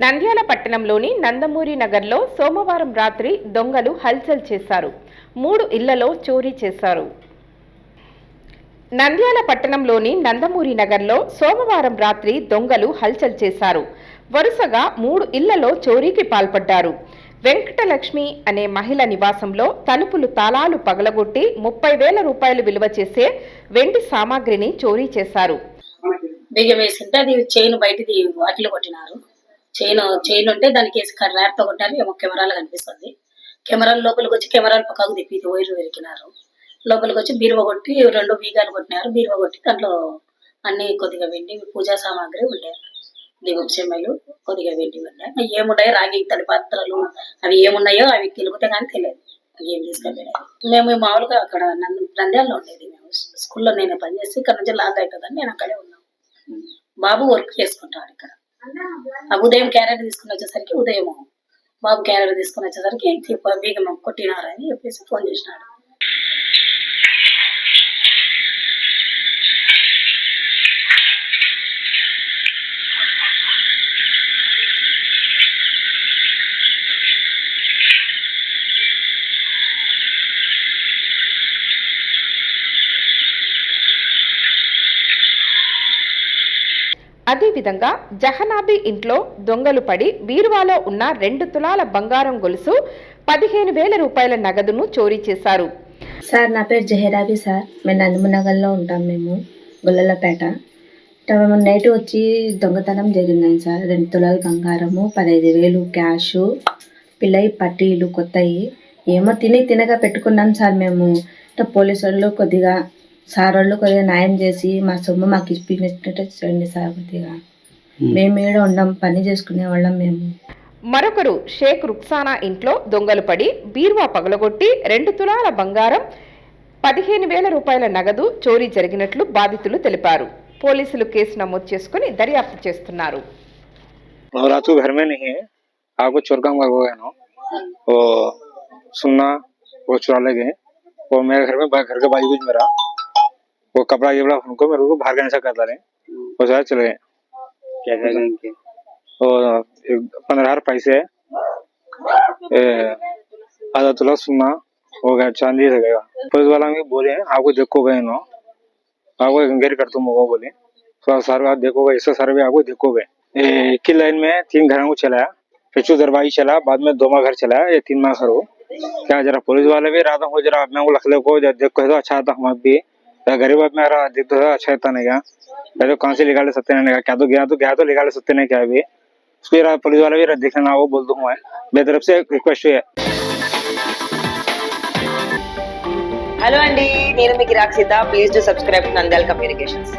నంద్యాల పట్టణంలోని నందమూరి నగర్లో సోమవారం రాత్రి దొంగలు హల్చల్ చేశారు. మూడు ఇళ్ళలో చోరీ చేశారు. నంద్యాల పట్టణంలోని నందమూరి నగర్లో సోమవారం రాత్రి దొంగలు హల్చల్ చేశారు. వరుసగా మూడు ఇళ్ళలో చోరీకి పాల్పడ్డారు. వెంకటలక్ష్మి అనే మహిళ నివాసంలో తలుపులు తాళాలు పగలగొట్టి ముప్పై వేల రూపాయలు విలువ చేసే వెండి సామాగ్రిని చోరీ చేశారు. బియ్యం వేసింటే అది చైన్ బయటిది వాకిలు కొట్టినారు. చైన్ చైన్ ఉంటే దానికి వేసి కర్రాడుతో కొట్టారు ఏమో కెమెరాలు కనిపిస్తుంది. కెమెరాల లోపలికి వచ్చి కెమెరాలు పక్కకు తిప్పి వైర్లు వెరికినారు. లోపలికి వచ్చి బీరువ కొట్టి రెండు బీగాలు కొట్టినారు. బీరువ కొట్టి దాంట్లో అన్ని కొద్దిగా వెండి పూజా సామాగ్రి ఉండే. దీపం కొద్దిగా వెండి ఉండే. ఏమున్నాయో రాగి ఇత్తడి పాత్రలు అవి ఏమున్నాయో అవి తెలిగితే కానీ తెలియదు. ఏం తీసుకెళ్ళలేదు. మేము మామూలుగా అక్కడ నంద- నంద్యాలలో ఉండేది. మేము స్కూల్లో నేను పనిచేసి ఇక్కడ నుంచి లాక్ అవుతుందని నేను అక్కడే ఉన్నాను. బాబు వర్క్ చేసుకుంటాడు ఇక్కడ. ఉదయం క్యారెట్ తీసుకుని వచ్చేసరికి ఉదయం బాబు క్యారెట్ తీసుకుని వచ్చేసరికి బీగం కొట్టినారని చెప్పేసి ఫోన్ చేసినాడు. అదేవిధంగా జహనాబీ ఇంట్లో దొంగలు పడి బీరువాలో ఉన్న రెండు తులాల బంగారం గొలుసు పదిహేను వేల రూపాయల నగదును చోరీ చేశారు. సార్ నా పేరు జహీరాబీ సార్. మేము నందమునగర్లో ఉంటాం మేము గుల్లలపేట. నైట్ వచ్చి దొంగతనం జరిగినాయి సార్. రెండు తులాల బంగారము పదహైదు వేలు క్యాష్ పిల్లయి పట్టీలు కొత్తవి ఏమో తిని తినగా పెట్టుకున్నాం సార్ మేము. పోలీసు వాళ్ళు కొద్దిగా సార్ వాళ్ళు కొద్దిగా న్యాయం చేసి మా సొమ్ము మాకు ఇప్పించినట్టు చేయండి సార్ కొద్దిగా మేము ఏడ ఉండం పని చేసుకునే వాళ్ళం మేము మరొకరు షేక్ రుక్సానా ఇంట్లో దొంగలు పడి బీరువా పగలగొట్టి రెండు తులాల బంగారం పదిహేను వేల రూపాయల నగదు చోరీ జరిగినట్లు బాధితులు తెలిపారు పోలీసులు కేసు నమోదు చేసుకుని దర్యాప్తు చేస్తున్నారు और रात को घर में नहीं है आपको चोरकाम का वो है ना वो सुनना वो चुरा ले गए वो मेरे घर में घर के बाजू में मेरा वो कपड़ा जबड़ा बड़ा उनको मेरे को बाहर का नशा करता रहे। वो शायद चले गए। क्या क्या उनके वो पंद्रह हज़ार पैसे आधा तुला सुनना हो गया चांदी से गया। पुलिस वाला भी बोले आपको देखो गए ना। आपको इंक्वायरी कर तुम वो बोले। तो सर आप देखोगे इसका सर भी आपको देखोगे एक ही लाइन में तीन घरों को चलाया। पिछू दरबाई चला बाद में दो माह घर चलाया। ये तीन माह घर हो। क्या जरा पुलिस वाले भी रात को जरा को लखले को देखो तो अच्छा था हम भी। गरीब आदमी आ रहा देख तो अच्छा था नहीं क्या मैं तो कहाँ से निकाले सकते नहीं क्या तो गया तो गया तो निकाले सकते नहीं क्या भी फिर आप पुलिस वाले भी देखना वो बोल दूँ मैं मेरी तरफ से रिक्वेस्ट है హలో అండి నేను మీకు Rakshita please to subscribe Nandal communications